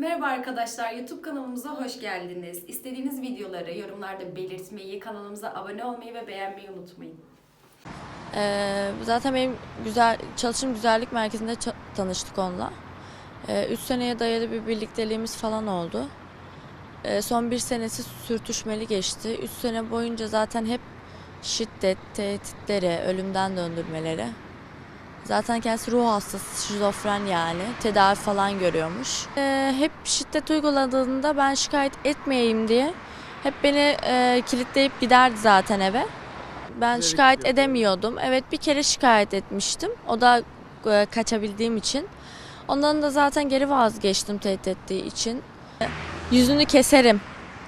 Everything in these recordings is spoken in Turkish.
Merhaba arkadaşlar, YouTube kanalımıza hoş geldiniz. İstediğiniz videoları yorumlarda belirtmeyi, kanalımıza abone olmayı ve beğenmeyi unutmayın. Ee, zaten benim güzel çalışım güzellik merkezinde tanıştık onunla. 3 seneye dayalı bir birlikteliğimiz falan oldu. Ee, son bir senesi sürtüşmeli geçti. 3 sene boyunca zaten hep şiddet, tehditleri, ölümden döndürmeleri. Zaten kendisi ruh hastası, şizofren yani. Tedavi falan görüyormuş. Ee, hep şiddet uyguladığında ben şikayet etmeyeyim diye hep beni e, kilitleyip giderdi zaten eve. Ben Bilerek şikayet edemiyordum. Evet bir kere şikayet etmiştim. O da e, kaçabildiğim için. Ondan da zaten geri vazgeçtim tehdit ettiği için. Yüzünü keserim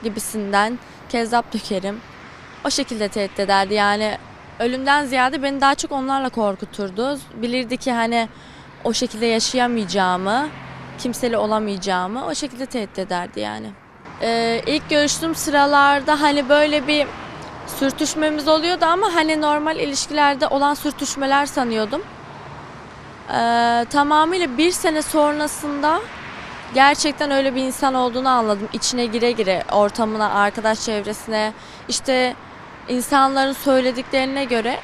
gibisinden kezzap dökerim. O şekilde tehdit ederdi. Yani ölümden ziyade beni daha çok onlarla korkuturdu. Bilirdi ki hani o şekilde yaşayamayacağımı, kimseli olamayacağımı o şekilde tehdit ederdi yani. Ee, ilk görüştüğüm sıralarda hani böyle bir sürtüşmemiz oluyordu ama hani normal ilişkilerde olan sürtüşmeler sanıyordum. Ee, tamamıyla bir sene sonrasında gerçekten öyle bir insan olduğunu anladım. İçine gire gire ortamına, arkadaş çevresine, işte insanların söylediklerine göre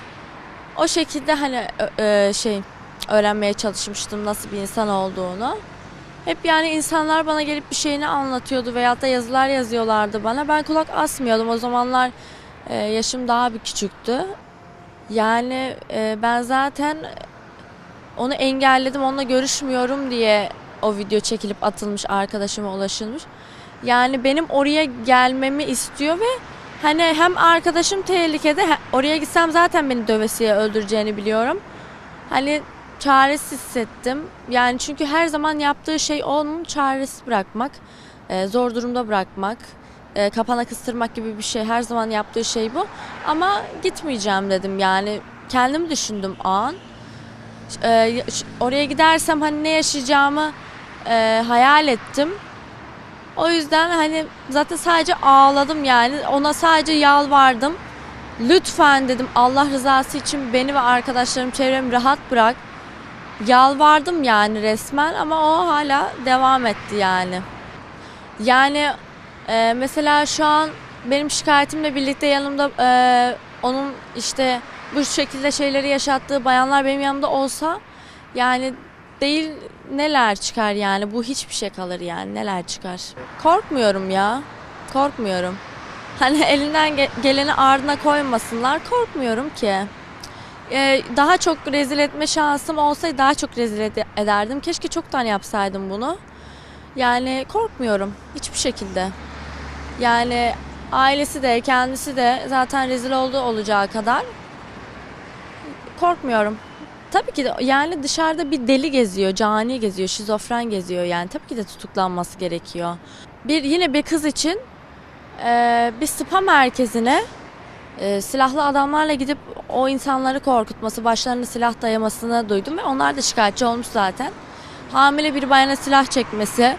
o şekilde hani ö, şey öğrenmeye çalışmıştım nasıl bir insan olduğunu. Hep yani insanlar bana gelip bir şeyini anlatıyordu veyahut da yazılar yazıyorlardı bana. Ben kulak asmıyordum. O zamanlar ee, yaşım daha bir küçüktü. Yani e, ben zaten onu engelledim, onunla görüşmüyorum diye o video çekilip atılmış, arkadaşıma ulaşılmış. Yani benim oraya gelmemi istiyor ve hani hem arkadaşım tehlikede, oraya gitsem zaten beni dövesiye öldüreceğini biliyorum. Hani çaresiz hissettim. Yani çünkü her zaman yaptığı şey onun çaresiz bırakmak, e, zor durumda bırakmak e, kapana kıstırmak gibi bir şey. Her zaman yaptığı şey bu. Ama gitmeyeceğim dedim yani. Kendim düşündüm an. E, oraya gidersem hani ne yaşayacağımı hayal ettim. O yüzden hani zaten sadece ağladım yani. Ona sadece yalvardım. Lütfen dedim Allah rızası için beni ve arkadaşlarım çevremi rahat bırak. Yalvardım yani resmen ama o hala devam etti yani. Yani ee, mesela şu an benim şikayetimle birlikte yanımda e, onun işte bu şekilde şeyleri yaşattığı bayanlar benim yanımda olsa yani değil neler çıkar yani bu hiçbir şey kalır yani neler çıkar. Korkmuyorum ya korkmuyorum. Hani elinden ge- geleni ardına koymasınlar korkmuyorum ki. Ee, daha çok rezil etme şansım olsaydı daha çok rezil ede- ederdim. Keşke çoktan yapsaydım bunu. Yani korkmuyorum hiçbir şekilde. Yani ailesi de kendisi de zaten rezil olduğu olacağı kadar korkmuyorum. Tabii ki de yani dışarıda bir deli geziyor, cani geziyor, şizofren geziyor yani tabii ki de tutuklanması gerekiyor. Bir yine bir kız için eee, bir spa merkezine eee, silahlı adamlarla gidip o insanları korkutması, başlarına silah dayamasını duydum ve onlar da şikayetçi olmuş zaten. Hamile bir bayana silah çekmesi,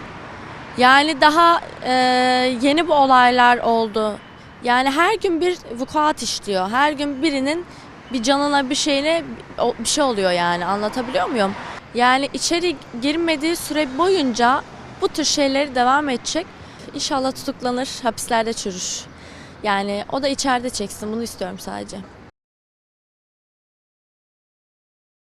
yani daha e, yeni bu olaylar oldu. Yani her gün bir vukuat işliyor. Her gün birinin bir canına bir şeyine bir şey oluyor yani anlatabiliyor muyum? Yani içeri girmediği süre boyunca bu tür şeyleri devam edecek. İnşallah tutuklanır, hapislerde çürür. Yani o da içeride çeksin bunu istiyorum sadece.